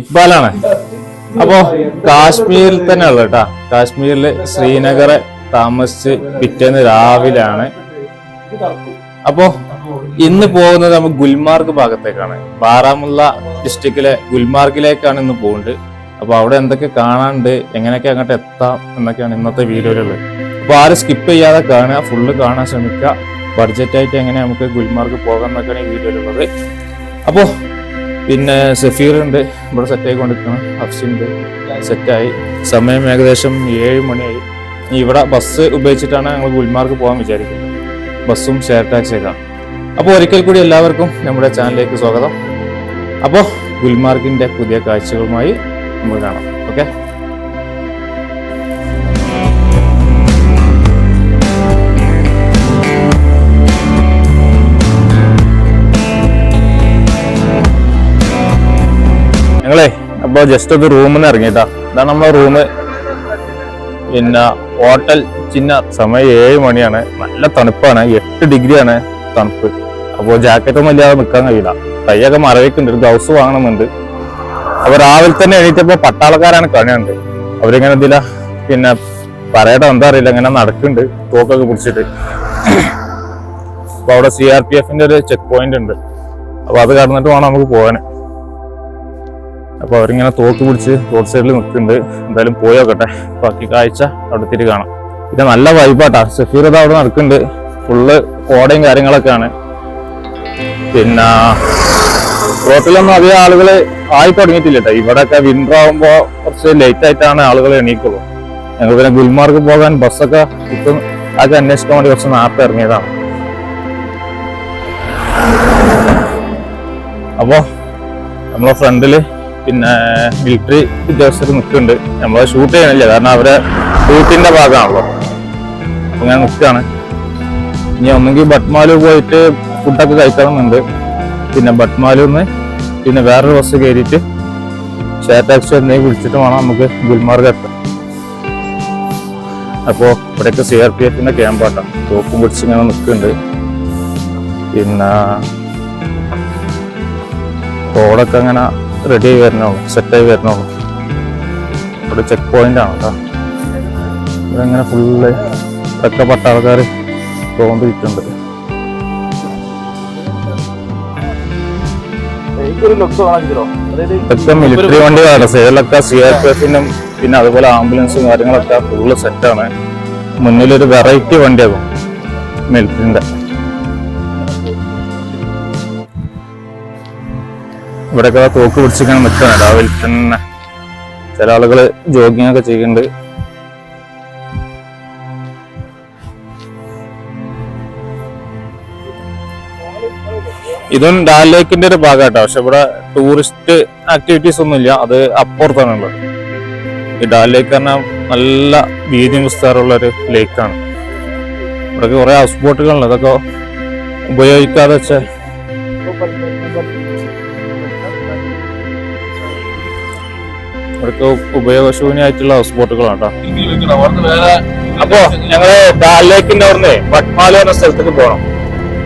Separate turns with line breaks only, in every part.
ഇക്ബാലാണ്. അപ്പോ കാശ്മീരിൽ തന്നെ ഉള്ളത് കേട്ടാ. കാശ്മീരിൽ ശ്രീനഗറെ താമസിച്ച് പിറ്റേന്ന് രാവിലെയാണ് അപ്പോ ഇന്ന് പോകുന്നത് നമ്മൾ ഗുൽമാർഗ് ഭാഗത്തേക്കാണ്. ബാറാമുള്ള ഡിസ്ട്രിക്റ്റിലെ ഗുൽമാർഗിലേക്കാണ് ഇന്ന് പോകുന്നത് അപ്പൊ അവിടെ എന്തൊക്കെ കാണാണ്ട് എങ്ങനെയൊക്കെ അങ്ങോട്ട് എത്താം എന്നൊക്കെയാണ് ഇന്നത്തെ വീഡിയോയിലുള്ളത്. അപ്പൊ ആരും സ്കിപ്പ് ചെയ്യാതെ കാണുക ഫുള്ള് കാണാൻ ശ്രമിക്കുക. ബഡ്ജറ്റായിട്ട് എങ്ങനെ നമുക്ക് ഗുൽമാർഗ് പോകാം എന്നൊക്കെയാണ് ഈ വീഡിയോയിലുള്ളത്. അപ്പോ പിന്നെ സഫീർ ഉണ്ട് ഇവിടെ സെറ്റായി കൊണ്ടിരിക്കണം ഹഫ്സിണ്ട് സെറ്റായി സമയം ഏകദേശം ഏഴ് മണിയായി. ഇവിടെ ബസ് ഉപയോഗിച്ചിട്ടാണ് ഞങ്ങൾ ഗുൽമാർക്ക് പോകാൻ വിചാരിക്കുന്നത്. ബസ്സും ഷെയർ ടാക്സിയൊക്കെ അപ്പോൾ ഒരിക്കൽ കൂടി എല്ലാവർക്കും നമ്മുടെ ചാനലിലേക്ക് സ്വാഗതം. അപ്പോൾ ഗുൽമാർഗിന്റെ പുതിയ കാഴ്ചകളുമായി നമ്മൾ കാണാം. ഓക്കെ അപ്പോൾ ജസ്റ്റ് ഒരു റൂമിൽ നിന്ന് ഇറങ്ങിയിട്ടാ ഇതാണ് നമ്മളെ റൂം പിന്നെ ഹോട്ടൽ ചിന്ന സമയം ഏഴ് മണിയാണ്. നല്ല തണുപ്പാണ്. എട്ട് ഡിഗ്രിയാണ് തണുപ്പ്. അപ്പോൾ ജാക്കറ്റ് ഒന്നും ഇല്ലാതെ നിൽക്കാൻ കഴിയില്ല. കൈയൊക്കെ മറവിക്കുന്നുണ്ട്. ഒരു ഗ്ലൗസ് വാങ്ങണമെന്നുണ്ട് അപ്പൊ രാവിലെ തന്നെ എണീറ്റപ്പോ പട്ടാളക്കാരാണ് കണിയുണ്ട് അവരിങ്ങനെ എന്തില്ല പിന്നെ പറയട്ടെ എന്താ അറിയില്ല. ഇങ്ങനെ നടക്കുന്നുണ്ട്. തോക്കൊക്കെ പിടിച്ചിട്ട്. അപ്പൊ അവിടെ സി ആർ പി എഫിന്റെ ഒരു ചെക്ക് പോയിന്റ് ഉണ്ട്. അപ്പൊ അത് കടന്നിട്ട് വേണം നമുക്ക് പോകാൻ അപ്പൊ അവരിങ്ങനെ തോക്ക് പിടിച്ച് റോഡ് സൈഡിൽ നിൽക്കുന്നുണ്ട്. എന്തായാലും പോയി നോക്കട്ടെ. ബാക്കി കാഴ്ച അവിടെ തിരി കാണാം. പിന്നെ നല്ല വൈബാട്ടാ സഫീർ ഇത് അവിടെ നടക്കുന്നുണ്ട്. ഫുള്ള് ഓടയും കാര്യങ്ങളൊക്കെയാണ്. പിന്നെ റോട്ടിലൊന്നും അധികം ആളുകൾ ആയി തുടങ്ങിയിട്ടില്ല കേട്ടോ ഇവിടെയൊക്കെ വിന്റർ ആകുമ്പോ കുറച്ച് ലേറ്റ് ആയിട്ടാണ് ആളുകൾ എണീക്കുള്ളൂ. ഞങ്ങൾ പിന്നെ ഗുൽമാർഗ് പോകാൻ ബസ്സൊക്കെ ഇപ്പം അതൊക്കെ അന്വേഷിക്കാൻ വേണ്ടി കുറച്ച് നേരത്തെ ഇറങ്ങിയതാണ്. അപ്പോ നമ്മളെ ഫ്രണ്ടിൽ പിന്നെ മിലിറ്ററി ഉദ്യോഗസ്ഥർ നിൽക്കുന്നുണ്ട്. നമ്മൾ ഷൂട്ട് ചെയ്യണില്ല. കാരണം അവരെ ഷൂട്ടിന്റെ ഭാഗമാണല്ലോ. അങ്ങനെ ഞാൻ നിൽക്കുകയാണ്. ഇനി ഒന്നെങ്കിൽ ബട്ട്മാലു പോയിട്ട് ഫുഡൊക്കെ കഴിക്കണമെന്നുണ്ട്. പിന്നെ ബട്ട്മാലുന്ന് പിന്നെ വേറൊരു ബസ് കയറിയിട്ട് ഷെയർ ടാക്സി എന്തെങ്കിലും വിളിച്ചിട്ട് വേണം നമുക്ക് ഗുൽമാർഗ് എത്താം അപ്പോൾ ഇവിടെയൊക്കെ സി ആർ പി എഫിന്റെ ക്യാമ്പാട്ടാണ് തോക്കും പിടിച്ച് ഇങ്ങനെ നിൽക്കുന്നുണ്ട്. പിന്നെ റോഡൊക്കെ അങ്ങനെ റെഡി ആയി വരണുള്ളൂ സെറ്റായി വരണുള്ളൂ ഇവിടെ ചെക്ക് പോയിന്റ് ആണ് കേട്ടോ ഇവിടെ ഇങ്ങനെ ഫുള്ള് ഇതൊക്കെ പട്ടാൾക്കാർ തോന്നിരിക്കുന്നുണ്ട് ഇതൊക്കെ മിലിറ്ററി വണ്ടികളാണ്. സേലൊക്കെ സി ആർ പി എഫിനും പിന്നെ അതുപോലെ ആംബുലൻസും കാര്യങ്ങളൊക്കെ ഫുള്ള് സെറ്റാണ് മുന്നിലൊരു വെറൈറ്റി വണ്ടിയാകും മിലിറ്ററിന്റെ ഇവിടെയൊക്കെ തോക്ക് പിടിച്ചിങ്ങനെ നിൽക്കണം രാവിലെ തന്നെ ചില ആളുകൾ ജോഗിങ് ഒക്കെ ചെയ്യുന്നുണ്ട്. ഇതും ഡാൽ ലേക്കിന്റെ ഒരു ഭാഗമാട്ടോ പക്ഷെ ഇവിടെ ടൂറിസ്റ്റ് ആക്ടിവിറ്റീസ് ഒന്നുമില്ല അത് അപ്പുറത്താണുള്ളത്. ഈ ഡാൽ ലേക്ക് പറഞ്ഞാൽ നല്ല വീതിയും വിസ്താരമുള്ള ഒരു ലേക്കാണ് ഇവിടെ കുറെ ഹൗസ് ബോട്ടുകളുണ്ട് അതൊക്കെ ഉപയോഗിക്കാതെ വെച്ച ഇവിടൊക്കെ ഉപയോഗശൂന്യമായിട്ടുള്ള ഹൗസ് ബോട്ടുകളാണ് കേട്ടോ അപ്പോ ഞങ്ങൾ ഡാൽ ലേക്കിന്റെ അവിടുന്ന് വട്ട്മാല എന്ന സ്ഥലത്തേക്ക് പോകണം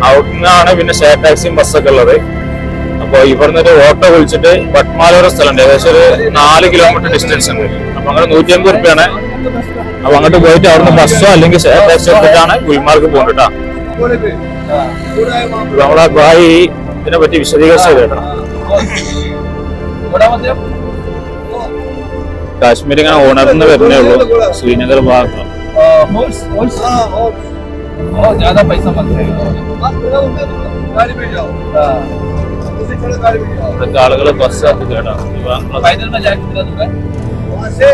അവിടുന്നാണ് പിന്നെ ഷെയർ ടാക്സിയും ബസ്സൊക്കെ ഉള്ളത്. അപ്പൊ ഇവിടുന്ന് ഒരു ഓട്ടോ വിളിച്ചിട്ട് വട്ട്മാല ഒരു സ്ഥലമുണ്ട്. ഏകദേശം ഒരു നാല് കിലോമീറ്റർ ഡിസ്റ്റൻസ് ഉണ്ട്. അപ്പൊ അങ്ങനെ നൂറ്റി അമ്പത് റുപ്യാണ്. അപ്പൊ അങ്ങോട്ട് പോയിട്ട് അവിടുന്ന് ബസ്സോ അല്ലെങ്കിൽ ഷെയർ ടാക്സി എടുത്തിട്ടാണ് ഗുൽമാർഗ് പോകുന്നത് കേട്ടോ. നമ്മളെ ഭായി ഇതിനെ പറ്റി വിശദീകരിച്ചു കേട്ടോ. കാശ്മീർ ഇങ്ങനെ ഉണർന്ന് വരുന്നേ ഉള്ളൂ ശ്രീനഗർ ഭാഗത്ത്
होल्स होल्स बहुत ज्यादा पैसा मत है
गाड़ी में जाओ
हाँ।
उसी खड़े गाड़ी में जाओ
ഇവിടുത്തെ ആളുകൾ ബസ് കേട്ടോ
पैदल में जाके कितना दूर है
वहाँ से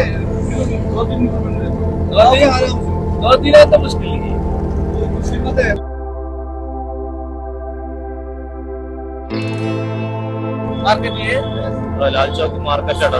दो तीन किलोमीटर
दो दिन
आराम से
दो दिन है तो मुश्किल ही है
वो मुसीबत है
मार्केट ये
ലാൽ ചോക്ക് മാർക്കറ്റ് ആണ്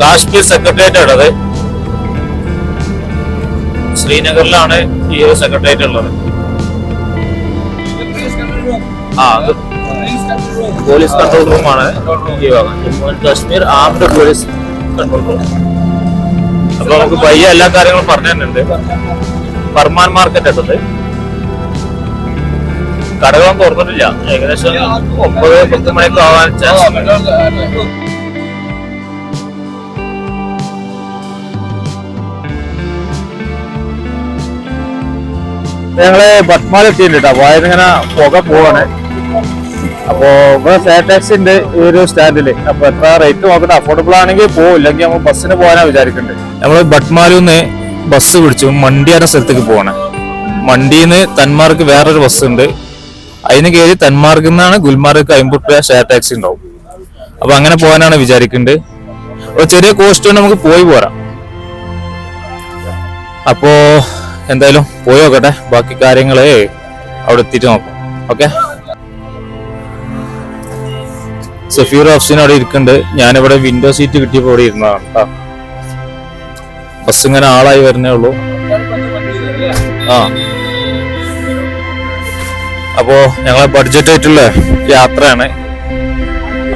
Kashmir secretariat ഉള്ളത്. ശ്രീനഗറിലാണ് ഈ ഒരു സെക്രട്ടേറിയറ്റ് ഉള്ളത്. ആ അത് പോലീസ് കൺട്രോൾ റൂമാണ് ഈ ഭാഗം. Jammu and Kashmir armed police control room അപ്പൊ നമുക്ക് പയ്യ എല്ലാ കാര്യങ്ങളും പറഞ്ഞു തരുന്നുണ്ട് ഫർമാൻ മാർക്കറ്റ് എത്തത് കടകളും തുറന്നിട്ടില്ല. ഏകദേശം ഒമ്പത് പത്ത് മണിയൊക്കെ ആവാൻ ചാൻസ് ഞങ്ങൾ ബട്ട്മാൽ എത്തിയിട്ടുണ്ട് കേട്ടോ ഇങ്ങനെ പുക പോവാണ്. അപ്പോ ഇവിടെ ഫെയർ ടാക്സി ഉണ്ട് ഈ ഒരു സ്റ്റാൻഡിൽ അപ്പൊ എത്ര റേറ്റ് നോക്കട്ടെ. അഫോർഡബിൾ ആണെങ്കിൽ പോകും ഇല്ലെങ്കിൽ നമ്മൾ ബസ്സിന് പോകാനാ വിചാരിക്കുന്നുണ്ട് നമ്മൾ ബട്ട്മാലിന്ന് ബസ് പിടിച്ചു. മണ്ടിയാന സ്ഥലത്തേക്ക് പോവാണ്. മണ്ടിന്ന് തന്മാർക്ക് വേറൊരു ബസ് ഉണ്ട്. അതിന് കയറി തന്മാർക്കിൽ നിന്നാണ് ഗുൽമാർക്ക് അമ്പത് രൂപ ഷെയർ ടാക്സി ഉണ്ടാവും. അപ്പൊ അങ്ങനെ പോകാനാണ് വിചാരിക്കുന്നത് ഒരു ചെറിയ കോസ്റ്റ് കൊണ്ട് നമുക്ക് പോയി പോരാം. അപ്പോ എന്തായാലും പോയി നോക്കട്ടെ. ബാക്കി കാര്യങ്ങളെ അവിടെ എത്തിയിട്ട് നോക്കാം. ഓക്കെ? സഫീർ ഓഫീസിന് അവിടെ ഇരിക്കുന്നുണ്ട്. ഞാനിവിടെ വിൻഡോ സീറ്റ് കിട്ടിയപ്പോ ഇവിടെ ഇരുന്നതാണ് ബസ് ഇങ്ങനെ ആളായി വരുന്നേ ഉള്ളൂ. ആ. അപ്പോ ഞങ്ങളെ ബഡ്ജറ്റ് ആയിട്ടുള്ള യാത്രയാണ്.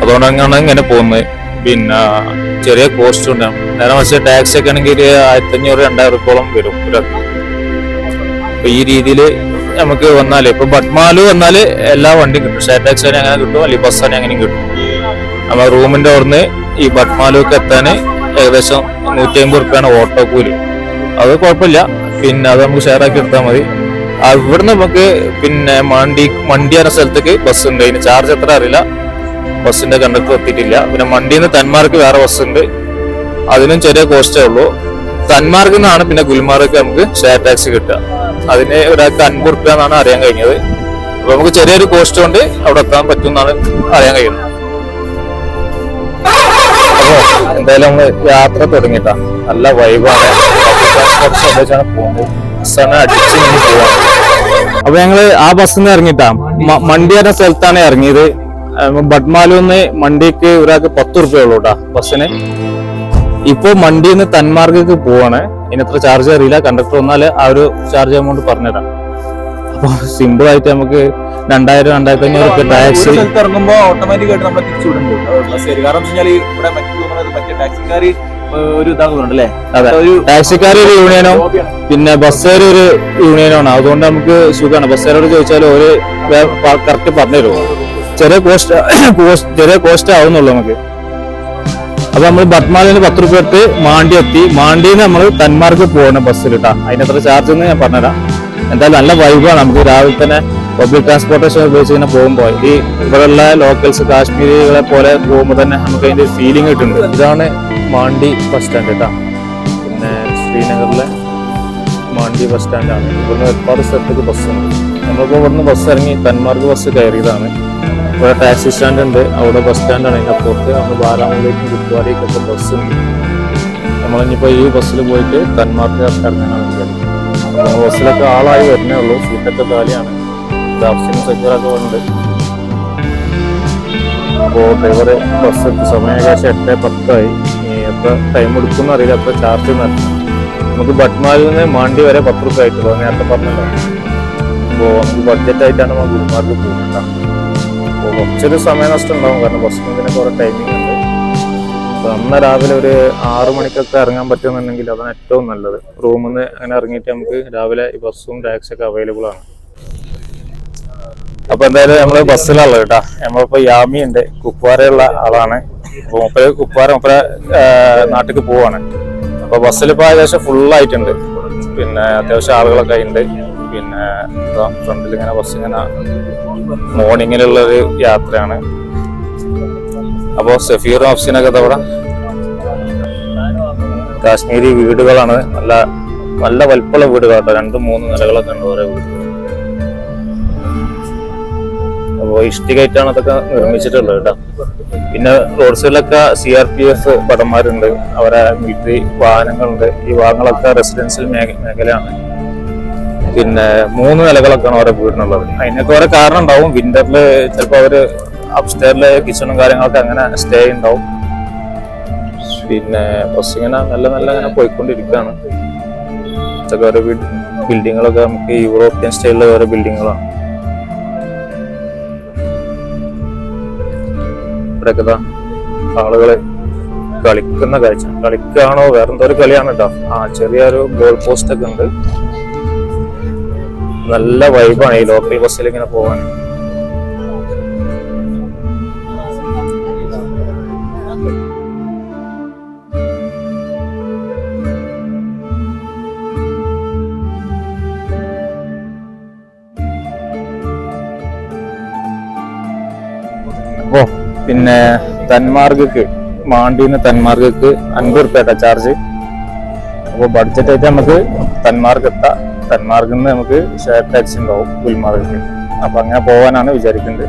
അതുകൊണ്ട് അങ്ങനെയാണ് ഇങ്ങനെ പോകുന്നത്. പിന്നെ ചെറിയ കോസ്റ്റ് ഉണ്ടാവും. നേരെ മറിച്ച് ടാക്സി ഒക്കെ ആണെങ്കിൽ ഒരു ആയിരത്തി അഞ്ഞൂറ് രണ്ടായിരം റുപ്പോളം വരും. ഒരാൾക്ക് അപ്പൊ ഈ രീതിയിൽ നമുക്ക് വന്നാൽ ഇപ്പൊ ബട്ട്മാൽ വന്നാൽ എല്ലാ വണ്ടിയും കിട്ടും. ഷെയർ ടാക്സി അങ്ങനെ കിട്ടും അല്ലെങ്കിൽ ബസ് തന്നെ അങ്ങനെയും കിട്ടും. നമ്മൾ റൂമിന്റെ അവിടുന്ന് ഈ ബട്ട്മാലൊക്കെ എത്താൻ ഏകദേശം നൂറ്റി അമ്പത് റുപ്യാണ് ഓട്ടോ കൂലി അത് കുഴപ്പമില്ല. പിന്നെ അത് നമുക്ക് ഷെയർ ആക്കി എടുത്താൽ മതി. അവിടെ ഇവിടുന്ന് നമുക്ക് പിന്നെ മണ്ടി മണ്ടി എന്ന സ്ഥലത്തേക്ക് ബസ് ഉണ്ട്. അതിന് ചാർജ് എത്ര അറിയില്ല. ബസ്സിന്റെ കണ്ടക്ടർ എത്തിയിട്ടില്ല. പിന്നെ മണ്ടിയിൽ നിന്ന് തന്മാർക്ക് വേറെ ബസ് ഉണ്ട്. അതിനും ചെറിയ കോസ്റ്റേ ഉള്ളൂ. തന്മാർക്കിൽ നിന്നാണ് പിന്നെ ഗുൽമാർക്ക് നമുക്ക് ഷെയർ ടാക്സി കിട്ടുക. അതിന് ഒരാൾക്ക് അൻപത് റുപ്യ എന്നാണ് അറിയാൻ കഴിഞ്ഞത്. അപ്പൊ നമുക്ക് ചെറിയൊരു കോസ്റ്റ് കൊണ്ട് അവിടെ എത്താൻ പറ്റും എന്നാണ് അറിയാൻ കഴിയുന്നത്. എന്തായാലും നമ്മൾ യാത്ര തുടങ്ങിട്ടാ. നല്ല വൈബാണ് പോകുന്നത്. അപ്പൊ ഞങ്ങൾ ആ നിന്ന് ഇറങ്ങിട്ടാ. മണ്ടി എന്ന സ്ഥലത്താണ് ഇറങ്ങിയത്. ബഡ്മാലൂന്ന് മണ്ടിക്ക് ഒരാൾക്ക് പത്ത് റുപ്യ ഉള്ളൂട്ടാ ബസ്സിന്. ഇപ്പൊ മണ്ടിന്ന് തന്മാർഗക്ക് പോവാണ്. ഇതിനെത്ര ചാർജ് അറിയില്ല. കണ്ടക്ടർ വന്നാൽ ആ ഒരു ചാർജ് എമൗണ്ട് പറഞ്ഞുതരാം. അപ്പൊ സിമ്പിൾ ആയിട്ട് നമുക്ക് രണ്ടായിരം രണ്ടായിരത്തി അഞ്ഞൂറ് റുപ്യ ടാക്സി
ഇറങ്ങുമ്പോൾ നമ്മളെ കാരണം ഇവിടെ മറ്റു ടാക്സിക്കാർ ഒരു ഒരു
ടാക്സിക്കാർ ഒരു യൂണിയനോ പിന്നെ ബസ്സുകാർ ഒരു യൂണിയനോ ആണ്. അതുകൊണ്ട് നമുക്ക് സുഖമാണ്. ബസ്സുകാരോട് ചോദിച്ചാൽ ഒരു കറക്റ്റ് പറഞ്ഞു തരുമോ ചെറിയ കോസ്റ്റ് ചെറിയ കോസ്റ്റ് ആവുന്നുള്ളൂ നമുക്ക്. അപ്പൊ നമ്മൾ ബത്മാലിന് പത്ത് റുപ്യ എടുത്ത് മാണ്ടി എത്തി. മാണ്ടിന്ന് നമ്മൾ തന്മാർക്ക് പോകണം ബസ്സിൽ കേട്ടാ എത്ര ചാർജ് എന്ന് ഞാൻ പറഞ്ഞുതരാം. എന്തായാലും നല്ല വൈബാണ് നമുക്ക് രാവിലെ തന്നെ പബ്ലിക് ട്രാൻസ്പോർട്ടേഷൻ ഉപയോഗിച്ച് ഇങ്ങനെ പോകുമ്പോൾ ഈ ഇവിടെയുള്ള ലോക്കൽസ് കാശ്മീരികളെ പോലെ പോകുമ്പോൾ തന്നെ നമുക്ക് അതിന്റെ ഫീലിംഗ് കിട്ടുന്നുണ്ട്. ഇതാണ് മാണ്ടി ബസ് സ്റ്റാൻഡ് കേട്ടാ പിന്നെ ശ്രീനഗറിലെ മാണ്ടി ബസ് സ്റ്റാൻഡാണ് ഇവിടുന്ന് ഒരുപാട് സ്ഥലത്തേക്ക് ബസ്സുണ്ട് നമ്മളിപ്പോൾ ഇവിടുന്ന് ബസ് ഇറങ്ങി തന്മാർക്ക് ബസ് കയറിയതാണ്. ഇവിടെ ടാക്സി സ്റ്റാൻഡ് ഉണ്ട്. അവിടെ ബസ് സ്റ്റാൻഡാണ് അതിന്റെ അപ്പുറത്ത് നമ്മൾ ബാരാമുള്ളിലേക്കും കുറ്റ്വാടിക്കൊക്കെ ബസ് ഉണ്ട്. നമ്മളിനിപ്പോൾ ഈ ബസ്സിൽ പോയിട്ട് തന്മാർക്ക് ഇറങ്ങാനാണ് വിചാരിക്കുന്നത് ബസ്സിലൊക്കെ ആളായി വരുന്നേ ഉള്ളൂ. സീറ്റൊക്കെ കാലിയാണ്. ഓപ്ഷൻ സെക്യൂറൊക്കെ ഉണ്ട് അപ്പോൾ ഡ്രൈവർ ബസ് സമയാകാശം എട്ട് പത്തായി. എത്ര ടൈം എടുക്കും അറിയില്ല. എത്ര ചാർജ് നടത്തും നമുക്ക് ബട്ട്മാലിൽ നിന്ന് മാണ്ടി വരെ പത്ത് റുപ്യ ആയിട്ടുള്ളൂ. നേരത്തെ പറഞ്ഞല്ലോ. അപ്പോൾ നമുക്ക് ബഡ്ജറ്റ് ആയിട്ടാണ് നമ്മൾ ഗുരുമാർക്ക് അപ്പോൾ കുറച്ചൊരു സമയ നഷ്ടം ഉണ്ടാവും കാരണം ബസ് ഇതിന് കുറേ ടൈമിംഗ് ഉണ്ട്. അപ്പോൾ അന്ന് രാവിലെ ഒരു ആറ് മണിക്കൊക്കെ ഇറങ്ങാൻ പറ്റുമെന്നുണ്ടെങ്കിൽ അതാണ് ഏറ്റവും നല്ലത്. റൂമിൽ നിന്ന് അങ്ങനെ ഇറങ്ങിയിട്ട് നമുക്ക് രാവിലെ ഈ ബസ്സും ടാക്സിയൊക്കെ അവൈലബിൾ ആണ്. അപ്പൊ എന്തായാലും നമ്മൾ ബസ്സിലാണല്ലോ കേട്ടാ. നമ്മളിപ്പോ യാമി ഉണ്ട്. കുപ്വാരയുള്ള ആളാണ്. അപ്പൊ മുപ്പര കുപ്വാര മുപ്പര നാട്ടിലേക്ക് പോവാണ്. അപ്പൊ ബസ്സിലിപ്പോ ഏകദേശം ഫുൾ ആയിട്ടുണ്ട്. പിന്നെ അത്യാവശ്യം ആളുകളൊക്കെ ഉണ്ട്. പിന്നെ ഫ്രണ്ടിൽ ഇങ്ങനെ ബസ് ഇങ്ങനെ മോർണിംഗിലുള്ള ഒരു യാത്രയാണ്. അപ്പോൾ സഫീറും ഓഫ്സിനൊക്കെ അവിടെ? കാശ്മീരി വീടുകളാണ്. നല്ല നല്ല വലിപ്പമുള്ള വീടുകളാട്ടോ രണ്ടും മൂന്ന് നിലകളൊക്കെ ഉണ്ട് ഓരോ വീട് അപ്പോൾ ഇഷ്ടികയായിട്ടാണ് അതൊക്കെ നിർമ്മിച്ചിട്ടുള്ളത് കേട്ടോ. പിന്നെ റോഡ് സൈഡിലൊക്കെ സി ആർ പി എഫ് ഭടന്മാരുണ്ട്. അവരെ മിലിറ്ററി വാഹനങ്ങളുണ്ട്. ഈ വാഹനങ്ങളൊക്കെ റെസിഡൻഷ്യൽ മേഖ മേഖലയാണ്. പിന്നെ മൂന്ന് നിലകളൊക്കെയാണ് ഓരോ വീടിനുള്ളത്. അതിനൊക്കെ ഓരോ കാരണം ഉണ്ടാവും. വിന്ററിൽ ചിലപ്പോൾ അവർ അപ്സ്റ്റേറിലെ കിച്ചണും കാര്യങ്ങളൊക്കെ അങ്ങനെ സ്റ്റേ ഉണ്ടാവും പിന്നെ ബസ് ഇങ്ങനെ നല്ല നല്ല അങ്ങനെ പോയിക്കൊണ്ടിരിക്കുകയാണ് ഇതൊക്കെ ഓരോ ബിൽഡിങ്ങുകളൊക്കെ നമുക്ക് യൂറോപ്യൻ സ്റ്റൈലിലെ ഓരോ ബിൽഡിങ്ങുകളാണ് ഇവിടെയൊക്കെ ഇതാ കളിക്കുന്ന കാഴ്ച. കളിക്കാണോ? വേറെന്തോ ഒരു കളിയാണ് കേട്ടോ. ആ ചെറിയൊരു ഗോൾ പോസ്റ്റ് ഒക്കെ ഉണ്ട്. നല്ല വൈബാണ് ഈ ലോക്കൽ ബസ്സിൽ ഇങ്ങനെ പോകാൻ അപ്പോ പിന്നെ തന്മാർഗക്ക് മാണ്ടിന്ന് തന്മാർഗക്ക് അൻപത് റുപ്യ ചാർജ് അപ്പോൾ ബഡ്ജറ്റ് ആയിട്ട് നമുക്ക് തന്മാർഗ് എത്താം തന്മാർഗിൽ നിന്ന് നമുക്ക് ഷെയർ ടാക്സി ഉണ്ടാവും ഗുൽമാർഗിൽ. അപ്പൊ അങ്ങനെ പോകാനാണ് വിചാരിക്കുന്നത്.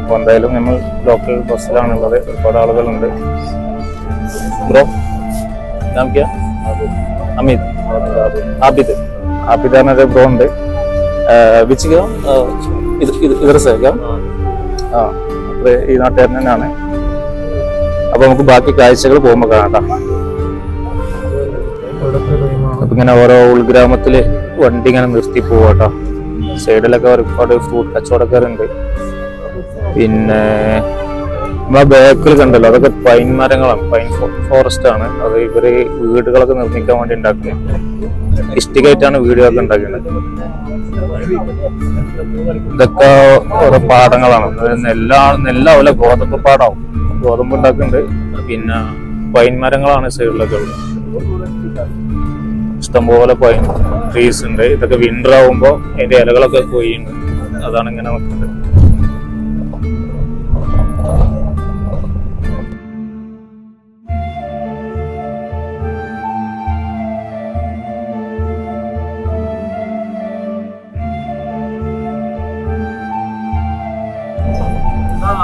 അപ്പോൾ എന്തായാലും നമ്മൾ ലോക്കൽ ബസ്സിലാണുള്ളത് ഒരുപാട് ആളുകളുണ്ട്. ബ്രോ അമിത് ആബിദ്. ആബിദ് എന്നൊരു ബ്രോ ഉണ്ട്. വിച്ചിക്കാം ഇത് ഇത് ഇതർ സേക്കാം ആ. അപ്പൊ ഈ നാട്ടുകാരൻ തന്നെയാണ്. അപ്പൊ നമുക്ക് ബാക്കി കാഴ്ചകൾ പോകുമ്പോൾ കാണാം അപ്പൊ ഇങ്ങനെ ഓരോ ഉൾഗ്രാമത്തിൽ വണ്ടി ഇങ്ങനെ നിർത്തി പോവാട്ടോ സൈഡിലൊക്കെ ഒരുപാട് ഫ്രൂട്ട് കച്ചവടക്കാരുണ്ട് പിന്നെ നമ്മളെ ബാക്കിൽ കണ്ടല്ലോ അതൊക്കെ പൈൻ മരങ്ങളാണ് പൈൻ ഫോറസ്റ്റ് ആണ്. അത് ഇവർ വീടുകളൊക്കെ നിർമ്മിക്കാൻ വേണ്ടി ഉണ്ടാക്കുന്നത് ഇഷ്ടികയായിട്ടാണ് വീടുകളൊക്കെ ഉണ്ടാക്കുന്നത്. ഇതൊക്കെ ഓരോ പാടങ്ങളാണ്. നെല്ലാണ് നെല്ലാ നെല്ലാവില്ല ഗോതമ്പ് പാടാവും. ഗോതമ്പ് ഉണ്ടാക്കുന്നുണ്ട്. പിന്നെ പൈൻ മരങ്ങളാണ് സൈഡിലൊക്കെ ഉള്ളത്. ഇഷ്ടംപോലെ പൈൻ ട്രീസ് ഉണ്ട്. ഇതൊക്കെ വിന്റർ ആവുമ്പോ അതിന്റെ ഇലകളൊക്കെ കൊയ്യുണ്ട് അതാണ് ഇങ്ങനെ നിൽക്കുന്നത്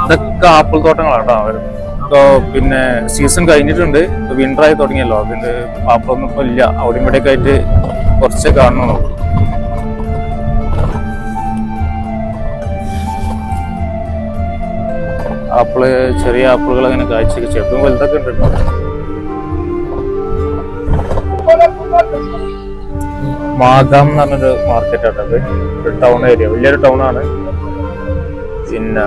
ഇതൊക്കെ ആപ്പിൾ തോട്ടങ്ങളാണ് കേട്ടോ അവർ ഇപ്പോൾ പിന്നെ സീസൺ കഴിഞ്ഞിട്ടുണ്ട്. വിന്റർ ആയി തുടങ്ങിയല്ലോ. അതിന്റെ ആപ്പിളൊന്നും ഇപ്പോൾ ഇല്ല. അവിടെ ഇവിടെയൊക്കെ ആയിട്ട് കുറച്ചേ കാണുന്നുള്ളൂ. ആപ്പിൾ ചെറിയ ആപ്പിളുകൾ അങ്ങനെ കാഴ്ചക്ക് ചെറുതും വലുതൊക്കെ ഉണ്ട് മാഗാം എന്ന് പറഞ്ഞൊരു മാർക്കറ്റ് ആട്ടത് ഒരു ടൗൺ ഏരിയ വലിയൊരു ടൗൺ ആണ്. പിന്നെ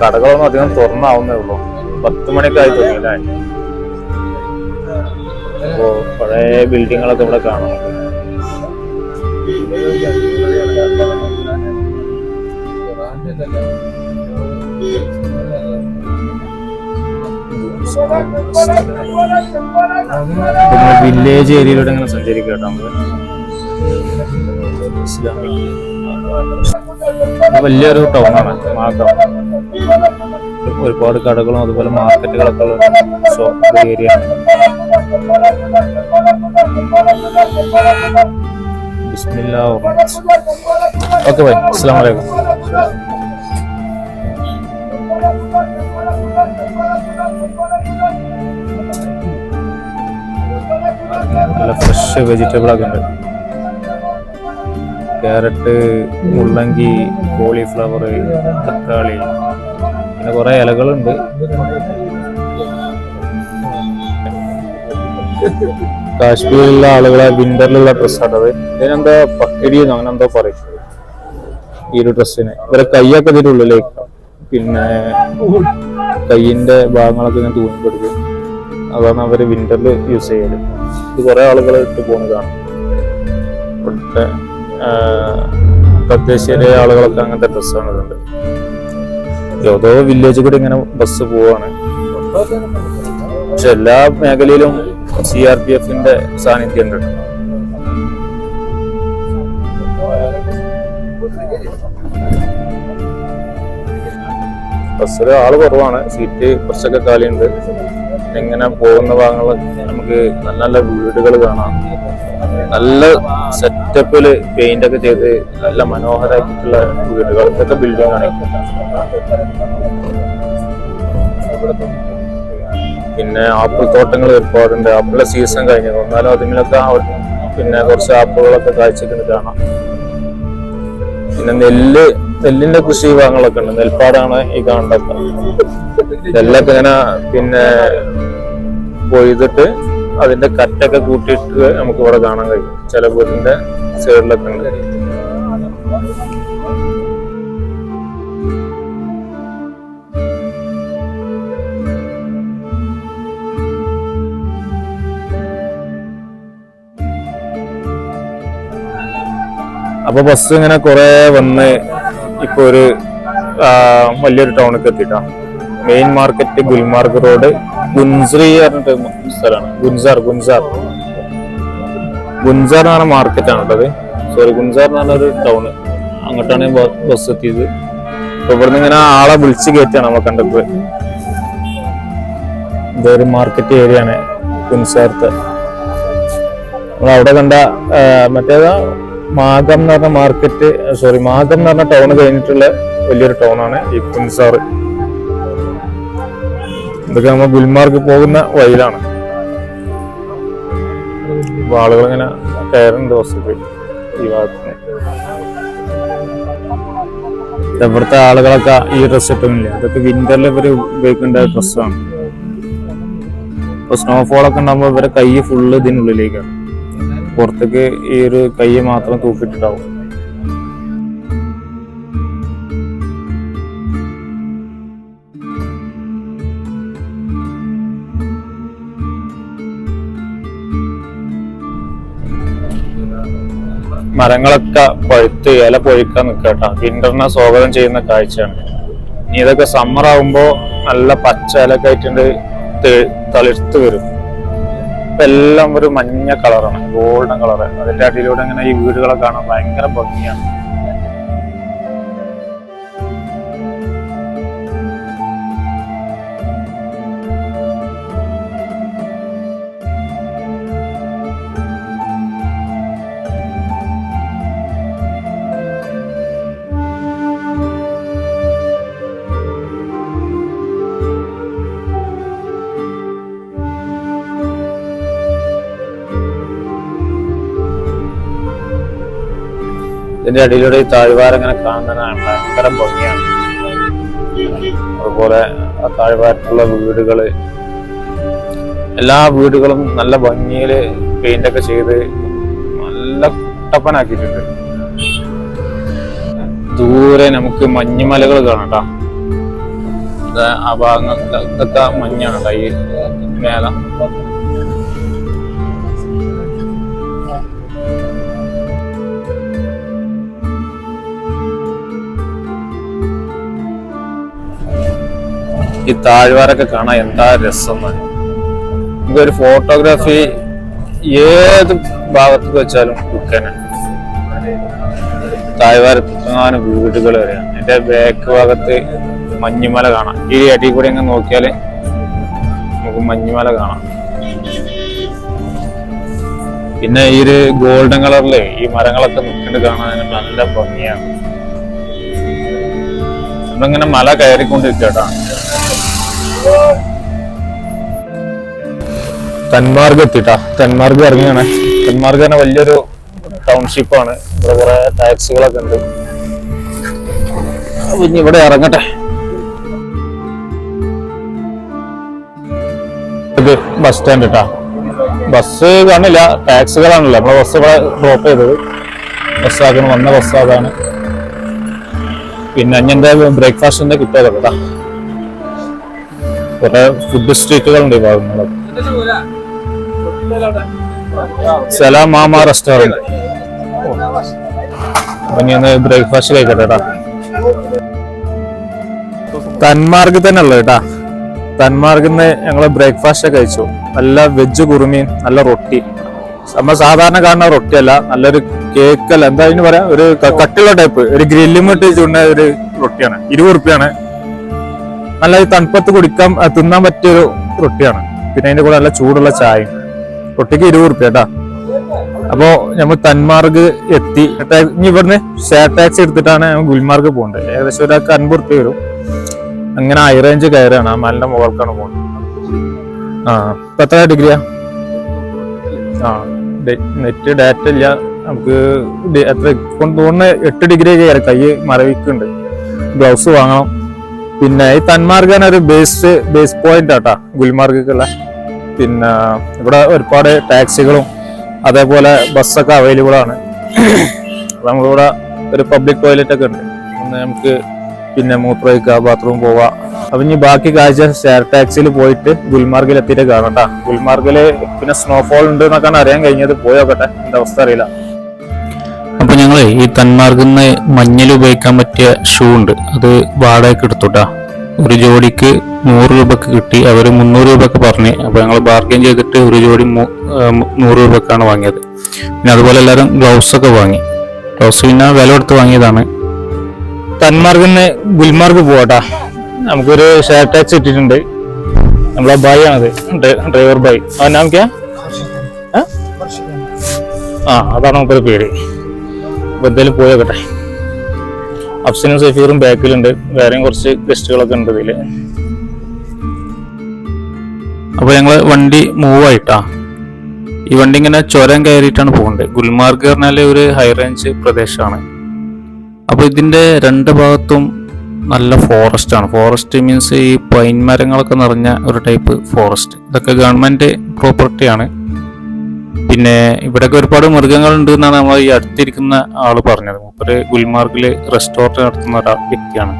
കടകളൊന്നും അധികം തുറന്നാവുന്നേ ഉള്ളൂ. പത്ത് മണിയൊക്കെ ആയി തുടങ്ങി അല്ലേ? അപ്പോ പഴയ ബിൽഡിങ്ങുകളൊക്കെ ഇവിടെ കാണുന്നുണ്ട്. വില്ലേജ് ഏരിയയിലൂടെ ഇങ്ങനെ സഞ്ചരിക്കുക കേട്ടോ നമ്മൾ. ഇസ്ലാമിക് വലിയൊരു ടൗണാണ് മാഗം ഒരുപാട് കടകളും അതുപോലെ മാർക്കറ്റുകളൊക്കെ ഉള്ള ഷോപ്പ് ഏരിയ ഓക്കെ ബൈ അസ്സാം വലൈക്കും നല്ല ഫ്രഷ് വെജിറ്റബിൾ ഒക്കെ ഉണ്ട്. ക്യാരറ്റ് മുള്ളങ്കി കോളിഫ്ലവർ തക്കാളി പിന്നെ കുറെ ഇലകളുണ്ട്. കാശ്മീരിലുള്ള ആളുകളെ വിന്ററിലുള്ള ഡ്രസ്സാണത് ഇതിനെന്താ പക്കടിയെന്നോ അങ്ങനെ എന്തോ പറയും. ഈ ഒരു ഡ്രസ്സിന് ഇവരെ കൈയൊക്കെ ഇതിന്റെ ഉള്ളിലേക്ക് പിന്നെ കൈയിന്റെ ഭാഗങ്ങളൊക്കെ ഇങ്ങനെ തൂങ്ങിപ്പെടുക്കും അതാണ് അവർ വിന്ററിൽ യൂസ് ചെയ്യൽ. ഇത് കുറേ ആളുകൾ ഇട്ട് പോകുന്നതാണ് ഇവിടുത്തെ തദ്ദേശീയ ആളുകളൊക്കെ അങ്ങനത്തെ ഡ്രസ്സാണ് ഇതുണ്ട് ഏതോ വില്ലേജ് കൂടി ഇങ്ങനെ ബസ് പോവാണ്. പക്ഷെ എല്ലാ മേഖലയിലും സി ആർ പി എഫിന്റെ സാന്നിധ്യം ഉണ്ട്. ബസ്സിൽ ആൾ കുറവാണ്. സീറ്റ് കുറച്ചൊക്കെ കാലിയുണ്ട്. എങ്ങനെ പോകുന്ന ഭാഗങ്ങൾ നമുക്ക് നല്ല നല്ല വീടുകൾ കാണാം. നല്ല സെറ്റപ്പിൽ പെയിന്റ് ഒക്കെ ചെയ്ത് നല്ല മനോഹരമായിട്ടുള്ള വീടുകൾ ഇതൊക്കെ ബിൽഡിംഗ് ആണ് പിന്നെ ആപ്പിൾ തോട്ടങ്ങൾ ഒരുപാടുണ്ട്. ആപ്പിളിലെ സീസൺ കഴിഞ്ഞു. എന്നാലും അതിലൊക്കെ പിന്നെ കുറച്ച് ആപ്പിളുകളൊക്കെ കാഴ്ചക്ക് കാണാം. പിന്നെ നെല്ല് നെല്ലിന്റെ കൃഷി വിഭാഗങ്ങളൊക്കെ ഉണ്ട്. നെൽപ്പാടാണ് ഈ കാണുന്നതൊക്കെ. നെല്ലൊക്കെ ഇങ്ങനെ പിന്നെ കൊയ്തിട്ട് അതിന്റെ കറ്റൊക്കെ കൂട്ടിയിട്ട് നമുക്ക് ഇവിടെ കാണാൻ കഴിയും. ചില വീടിന്റെ സൈഡിലൊക്കെ ഉണ്ട്. അപ്പൊ ബസ് ഇങ്ങനെ കുറെ വന്ന് ഇപ്പൊ ഒരു വലിയൊരു ടൗണിലേക്ക് എത്തിയിട്ടാണ് മെയിൻ മാർക്കറ്റ് ഗുൽമാർഗ് റോഡ് ഗുൻസ്രി പറഞ്ഞിട്ട് സ്ഥലമാണ്. ഗുൻസാർ ഗുൻസാർ. ഗുൻസാർ എന്ന് പറഞ്ഞ മാർക്കറ്റ് ആണ് കേട്ടത് സോറി ഗുൻസാർ എന്ന് പറഞ്ഞൊരു ടൗണ് അങ്ങോട്ടാണ് ബസ് എത്തിയത്. അപ്പൊ ഇവിടുന്ന് ഇങ്ങനെ ആളെ വിളിച്ച് കയറ്റാണ് നമ്മൾ കണ്ടത് ഇതൊരു മാർക്കറ്റ് ഏരിയ ആണ് ഗുൻസാർത്തെ. നമ്മൾ അവിടെ കണ്ട മറ്റേതാ? മാഗം എന്ന് പറഞ്ഞ മാർക്കറ്റ് സോറി മാഗം എന്ന് പറഞ്ഞ ടൗൺ കഴിഞ്ഞിട്ടുള്ള വലിയൊരു ടൗൺ ആണ് ഈ പുൻസാർ ഇതൊക്കെ നമ്മൾ ഗുൽമാർഗ് പോകുന്ന വഴിയിലാണ്. ആളുകൾ ഇങ്ങനെ കയറുന്നുണ്ട് ബസ്സിൽ ഈ ഭാഗത്ത് ഇവിടുത്തെ ആളുകളൊക്കെ ഈ ഡ്രസ് ഇട്ടൊന്നുമില്ല അതൊക്കെ വിന്ററിൽ ഇവർ ഉപയോഗിക്കേണ്ട ഡ്രസ്സാണ് ഇപ്പൊ സ്നോഫോൾ ഒക്കെ ഉണ്ടാകുമ്പോൾ ഇവരെ കൈ ഫുള്ള് ഇതിനുള്ളിലേക്കാണ്. പുറത്തേക്ക് ഈ ഒരു കൈ മാത്രം തൂക്കിയിട്ടുണ്ടാവും. മരങ്ങളൊക്കെ പഴുത്ത് ഇല പൊഴിക്കാൻ നിൽക്കട്ടോ വിന്ററിനെ സ്വാഗതം ചെയ്യുന്ന കാഴ്ചയാണ്. ഇതൊക്കെ സമ്മർ ആകുമ്പോ നല്ല പച്ച ഇലൊക്കെ ആയിട്ടുണ്ട് തെ- തളിർത്ത് വരും. ഇപ്പൊ എല്ലാം ഒരു മഞ്ഞ കളറാണ് ഗോൾഡൻ കളറ്. അതിന്റെ അടിയിലൂടെ ഇങ്ങനെ ഈ വീടുകളെ കാണാൻ ഭയങ്കര ഭംഗിയാണ്. ഇതിന്റെ അടിയിലൂടെ ഈ താഴ്വാരം ഇങ്ങനെ കാണുന്നതാണ് ഭയങ്കര ഭംഗിയാണ്. അതുപോലെ ആ താഴ്വാരത്തുള്ള വീടുകൾ എല്ലാ വീടുകളും നല്ല ഭംഗിയിൽ പെയിന്റ് ഒക്കെ ചെയ്ത് നല്ല കുട്ടപ്പനാക്കിയിട്ടുണ്ട്. ദൂരെ നമുക്ക് മഞ്ഞുമലകൾ കാണാം. ആ ഭാഗങ്ങൾ ഇതൊക്കെ മഞ്ഞാണ് ഈ മേല ഈ താഴ്വാരൊക്കെ കാണാൻ എന്താ രസം നമുക്കൊരു ഫോട്ടോഗ്രാഫി ഏത് ഭാഗത്ത് വെച്ചാലും കുക്കന താഴ്വാരത്തെങ്ങാനും വീടുകൾ വരെയാണ് എന്റെ ബാക്ക് ഭാഗത്ത് മഞ്ഞുമല കാണാം. ഈ അടി കൂടി അങ്ങ് നോക്കിയാൽ നമുക്ക് മഞ്ഞുമല കാണാം. പിന്നെ ഈ ഒരു ഗോൾഡൻ കളറിൽ ഈ മരങ്ങളൊക്കെ നിൽക്കുന്നത് കാണാൻ നല്ല ഭംഗിയാണ്. നമ്മളിങ്ങനെ മല കയറിക്കൊണ്ടിരിക്കട്ടാ തന്മാർഗ് എത്തിട്ടാ തന്മാർഗ് ഇറങ്ങിയാണ്. തന്മാർഗ് തന്നെ വലിയൊരു ആണ്. ഇവിടെ കുറെ ടാക്സികളൊക്കെ ഉണ്ട്. പിന്നെ ഇവിടെ ഇറങ്ങട്ടെ. ഇത് ബസ് സ്റ്റാൻഡ് ഇട്ടാ. ബസ് കാണില്ല. ടാക്സികളാണല്ലോ നമ്മളെ ബസ് ഇവിടെ ഡ്രോപ്പ് ചെയ്തത്. ബസ്സാക്കണം വന്ന ബസ് അതാണ്. പിന്നെ ബ്രേക്ക്ഫാസ്റ്റ് എന്താ കിട്ടിയത് കേട്ടാ കുറെ ഫുഡ് സ്ട്രീറ്റുകളുണ്ട് ഈ ഭാഗങ്ങളിൽ സലാം മാമ ഒന്ന് ബ്രേക്ക്ഫാസ്റ്റ് കഴിക്കട്ടെ കേട്ടാ തന്മാർഗ് തന്നെ ഉള്ളത് കേട്ടാ തന്മാർഗിന്ന് ഞങ്ങൾ ബ്രേക്ക്ഫാസ്റ്റ് ഒക്കെ കഴിച്ചു. നല്ല വെജ് കുറുമീൻ നല്ല റൊട്ടി. നമ്മൾ സാധാരണ കാണുന്ന റൊട്ടിയല്ല നല്ലൊരു കേക്കല്ല എന്താ അതിന് പറയാ? ഒരു കട്ടുള്ള ടൈപ്പ് ഒരു ഗ്രില്ലുമിട്ട് ചൂണ്ട ഒരു റൊട്ടിയാണ്. ഇരുപത് റുപ്യാണ് നല്ല തണുപ്പത്ത് കുടിക്കാൻ തിന്നാൻ പറ്റിയൊരു റൊട്ടിയാണ്. പിന്നെ അതിന്റെ കൂടെ നല്ല ചൂടുള്ള ചായ റൊട്ടിക്ക് ഇരുപത് റുപ്യ കേട്ടാ. അപ്പോ നമ്മൾ തന്മാർഗ് എത്തി. ഇനി ഇവിടുന്ന് ഷെയർ ടാക്സി എടുത്തിട്ടാണ് ഗുൽമാർഗ് പോകേണ്ടത്. ഏകദേശം ഒരാൾക്ക് അൻപത് റുപ്യ വരും. അങ്ങനെ ഹൈ റേഞ്ച് കയറാണ്. ആ മലിന്റെ മുകൾക്കാണ് പോകുന്നത് ആ ഇപ്പൊ എത്ര ഡിഗ്രിയാ ആ? നെറ്റ് ഡാറ്റ ഇല്ല. നമുക്ക് എത്ര തോന്നുന്ന എട്ട് ഡിഗ്രി കയറി. കൈ മരവിക്കുന്നുണ്ട് ഗ്ലൗസ് വാങ്ങണം. പിന്നെ ഈ തന്മാർഗാണ് ഒരു ബേസ് ബേസ് പോയിന്റ് ആട്ടാ ഗുൽമാർഗുള്ള
പിന്നെ ഇവിടെ ഒരുപാട് ടാക്സികളും അതേപോലെ ബസ്സൊക്കെ അവൈലബിൾ ആണ്. നമ്മളിവിടെ ഒരു പബ്ലിക് ടോയ്ലറ്റ് ഒക്കെ ഉണ്ട്. നമുക്ക് പിന്നെ മൂത്രമൊഴിക്കുക ബാത്റൂം പോവാ. അപ്പൊ ഇനി ബാക്കി കാഴ്ച ഷെയർ ടാക്സിയിൽ പോയിട്ട് ഗുൽമാർഗിൽ എത്തിയിട്ട് കാണാം ട്ടാ. ഗുൽമാർഗിൽ പിന്നെ സ്നോഫോൾ ഉണ്ട് എന്നൊക്കെയാണ് അറിയാൻ കഴിഞ്ഞത്. പോയി നോക്കട്ടെ എന്താ അവസ്ഥ അറിയില്ല.
അപ്പൊ ഞങ്ങൾ ഈ തന്മാർഗിന്ന് മഞ്ഞൾ ഉപയോഗിക്കാൻ പറ്റിയ ഷൂ ഉണ്ട്. അത് വാടകയ്ക്ക് എടുത്തുട്ടാ ഒരു ജോഡിക്ക് നൂറ് രൂപക്ക് കിട്ടി. അവർ മുന്നൂറ് രൂപക്ക് പറഞ്ഞു. അപ്പൊ ഞങ്ങൾ ബാർഗൈൻ ചെയ്തിട്ട് ഒരു ജോഡി നൂറ് രൂപക്കാണ് വാങ്ങിയത്. പിന്നെ അതുപോലെ എല്ലാവരും ഗ്ലൗസ് ഒക്കെ വാങ്ങി. ഗ്ലൗസ് പിന്നെ വില കൊടുത്ത് വാങ്ങിയതാണ്.
തന്മാർഗിന്ന് ഗുൽമാർഗ് പോവാട്ടാ നമുക്കൊരു ഷെയർ ടാക്സ് ഇട്ടിട്ടുണ്ട് നമ്മളെ ബൈ ആണത്. ഡ്രൈവർ ബൈ ആ നമുക്ക് ആ അതാണ് നമുക്കൊരു പേര്. അപ്പൊ പോയി നോക്കട്ടെ. അഫ്സനും സഫീറും ബാക്കിലുണ്ട്. വേറെയും കുറച്ച് ഗസ്റ്റുകളൊക്കെ ഉണ്ട് ഇതിൽ.
അപ്പൊ ഞങ്ങൾ വണ്ടി മൂവ് ആയിട്ടാ. ഈ വണ്ടി ഇങ്ങനെ ചുരം കയറിയിട്ടാണ് പോകുന്നത് ഗുൽമാർഗ് പറഞ്ഞാൽ ഒരു ഹൈ റേഞ്ച് പ്രദേശമാണ് അപ്പൊ ഇതിന്റെ രണ്ട് ഭാഗത്തും നല്ല ഫോറസ്റ്റ് ആണ്. ഫോറസ്റ്റ് മീൻസ് ഈ പൈൻ മരങ്ങളൊക്കെ നിറഞ്ഞ ഒരു ടൈപ്പ് ഫോറസ്റ്റ് ഇതൊക്കെ ഗവൺമെന്റ് പ്രോപ്പർട്ടി ആണ്. പിന്നെ ഇവിടെയൊക്കെ ഒരുപാട് മൃഗങ്ങളുണ്ട് എന്നാണ് നമ്മൾ ഈ അടുത്തിരിക്കുന്ന ആൾ പറഞ്ഞത്. മൂപ്പര് ഗുൽമാർഗിൽ റെസ്റ്റോറന്റ് നടത്തുന്ന ഒരാ വ്യക്തിയാണ്.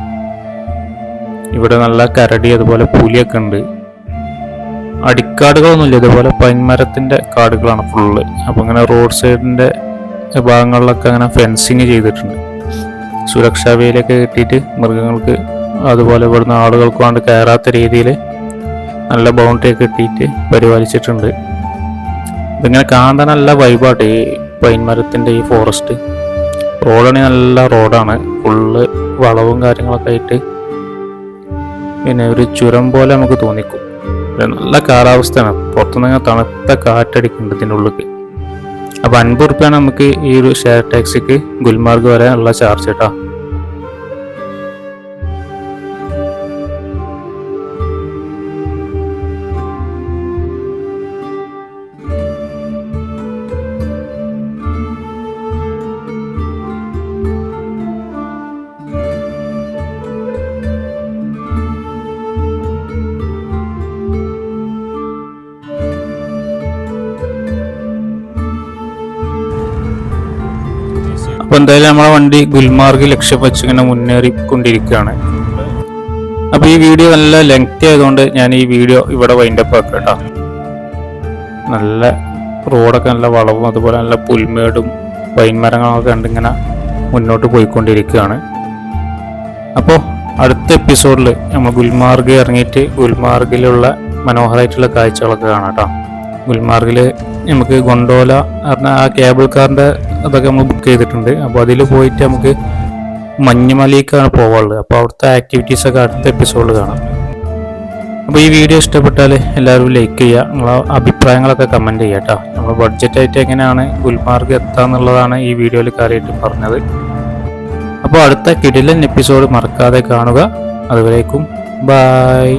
ഇവിടെ നല്ല കരടി അതുപോലെ പുലിയൊക്കെ ഉണ്ട്. അടിക്കാടുകളൊന്നുമില്ല ഇതുപോലെ പൈൻമരത്തിന്റെ കാടുകളാണ് ഫുള്ള് അപ്പൊ ഇങ്ങനെ റോഡ് സൈഡിന്റെ ഭാഗങ്ങളിലൊക്കെ അങ്ങനെ ഫെൻസിങ് ചെയ്തിട്ടുണ്ട്. സുരക്ഷാ വേലൊക്കെ കിട്ടിയിട്ട് മൃഗങ്ങൾക്ക് അതുപോലെ ഇവിടുന്ന് ആളുകൾക്ക് കൊണ്ട് കയറാത്ത രീതിയിൽ നല്ല ബൗണ്ടറി ഒക്കെ കെട്ടിയിട്ട് പരിപാലിച്ചിട്ടുണ്ട്. ഇതിങ്ങനെ കാണാൻ നല്ല വൈബാട്ട് ഈ പൈൻ മരത്തിന്റെ ഈ ഫോറസ്റ്റ് റോഡാണെങ്കിൽ നല്ല റോഡാണ്. ഫുള്ള് വളവും കാര്യങ്ങളൊക്കെ ആയിട്ട് പിന്നെ ഒരു ചുരം പോലെ നമുക്ക് തോന്നിക്കും. നല്ല കാലാവസ്ഥയാണ്. പുറത്തുനിന്ന് തണുത്ത കാറ്റടിക്കുന്നുണ്ട് ഇതിന്റെ ഉള്ളിൽ അപ്പോൾ അൻപത് റുപ്യാണ് നമുക്ക് ഈ ഒരു ഷെയർ ടാക്സിക്ക് ഗുൽമാർഗ് വരെ ഉള്ള ചാർജ് കേട്ടാ അപ്പൊ എന്തായാലും നമ്മളെ വണ്ടി ഗുൽമാർഗ് ലക്ഷ്യം വെച്ച് ഇങ്ങനെ മുന്നേറിക്കൊണ്ടിരിക്കുകയാണ്. അപ്പൊ ഈ വീഡിയോ നല്ല ലെങ്തി ആയതുകൊണ്ട് ഞാൻ ഈ വീഡിയോ ഇവിടെ വൈൻഡപ്പ് ആക്കാം കേട്ടോ നല്ല റോഡൊക്കെ നല്ല വളവും അതുപോലെ നല്ല പുൽമേടും പൈൻമരങ്ങളൊക്കെ കണ്ട് ഇങ്ങനെ മുന്നോട്ട് പോയിക്കൊണ്ടിരിക്കുകയാണ്. അപ്പോൾ അടുത്ത എപ്പിസോഡിൽ നമ്മൾ ഗുൽമാർഗ് ഇറങ്ങിയിട്ട് ഗുൽമാർഗിലുള്ള മനോഹരമായിട്ടുള്ള കാഴ്ചകളൊക്കെ കാണാം കേട്ടോ. ഗുൽമാർഗിൽ നമുക്ക് ഗൊണ്ടോല പറഞ്ഞ ആ കേബിൾ കാറിന്റെ അതൊക്കെ നമ്മൾ ബുക്ക് ചെയ്തിട്ടുണ്ട്. അപ്പോൾ അതിൽ പോയിട്ട് നമുക്ക് മഞ്ഞുമലയിലേക്കാണ് പോകാനുള്ളത് അപ്പോൾ അവിടുത്തെ ആക്ടിവിറ്റീസ് ഒക്കെ അടുത്ത എപ്പിസോഡിൽ കാണാം. അപ്പോൾ ഈ വീഡിയോ ഇഷ്ടപ്പെട്ടാൽ എല്ലാവരും ലൈക്ക് ചെയ്യുക. നിങ്ങളെ അഭിപ്രായങ്ങളൊക്കെ കമന്റ് ചെയ്യുക കേട്ടോ നമ്മൾ ബഡ്ജറ്റായിട്ട് എങ്ങനെയാണ് ഗുൽമാർഗ് എത്താന്നുള്ളതാണ് ഈ വീഡിയോയിൽ കാര്യമായിട്ട് പറഞ്ഞത്. അപ്പോൾ അടുത്ത കിടിലൻ എപ്പിസോഡ് മറക്കാതെ കാണുക. അതുവരേക്കും ബായ്